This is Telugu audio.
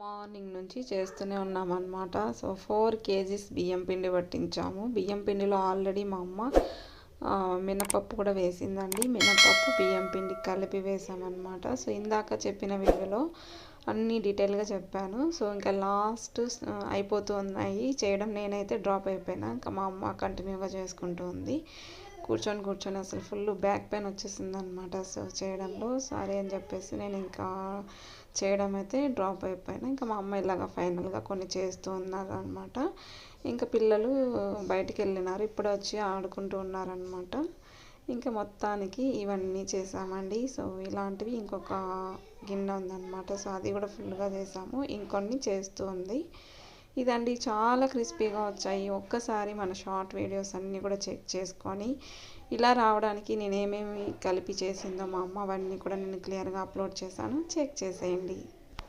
మార్నింగ్ నుంచి చేస్తూనే ఉన్నామన్నమాట. సో ఫోర్ కేజీస్ బియ్యం పిండి పట్టించాము. బియ్యం పిండిలో ఆల్రెడీ మా అమ్మ మినపప్పు కూడా వేసిందండి. మినపప్పు బియ్యం పిండి కలిపి వేసామన్నమాట. సో ఇందాక చెప్పిన వీడియోలో అన్ని డీటెయిల్గా చెప్పాను. సో ఇంకా లాస్ట్ అయిపోతూ ఉన్నాయి చేయడం నేనైతే డ్రాప్ అయిపోయినా. ఇంకా మా అమ్మ కంటిన్యూగా చేసుకుంటూ ఉంది. కూర్చొని కూర్చొని అసలు ఫుల్ బ్యాక్ పెయిన్ వచ్చేసింది అనమాట సో చేయడంలో సారీ అని చెప్పేసి నేను ఇంకా చేయడం అయితే డ్రాప్ అయిపోయాను. ఇంకా మా అమ్మ ఇలాగా ఫైనల్గా కొన్ని చేస్తూ ఉన్నారు అనమాట ఇంకా పిల్లలు బయటికి వెళ్ళినారు. ఇప్పుడు వచ్చి ఆడుకుంటూ ఉన్నారనమాట ఇంకా మొత్తానికి ఇవన్నీ చేసామండి. సో ఇలాంటివి ఇంకొక గిన్నె ఉందన్నమాట. సో అది కూడా ఫుల్గా చేసాము. ఇంకొన్ని చేస్తూ ఉంది. ఇదండి చాలా క్రిస్పీగా వచ్చాయి. ఒక్కసారి మన షార్ట్ వీడియోస్ అన్నీ కూడా చెక్ చేసుకొని ఇలా రావడానికి నేను ఏమేమి కలిపి చేసిందో మా అమ్మ అవన్నీ కూడా నేను క్లియర్గా అప్లోడ్ చేశాను. చెక్ చేసేయండి.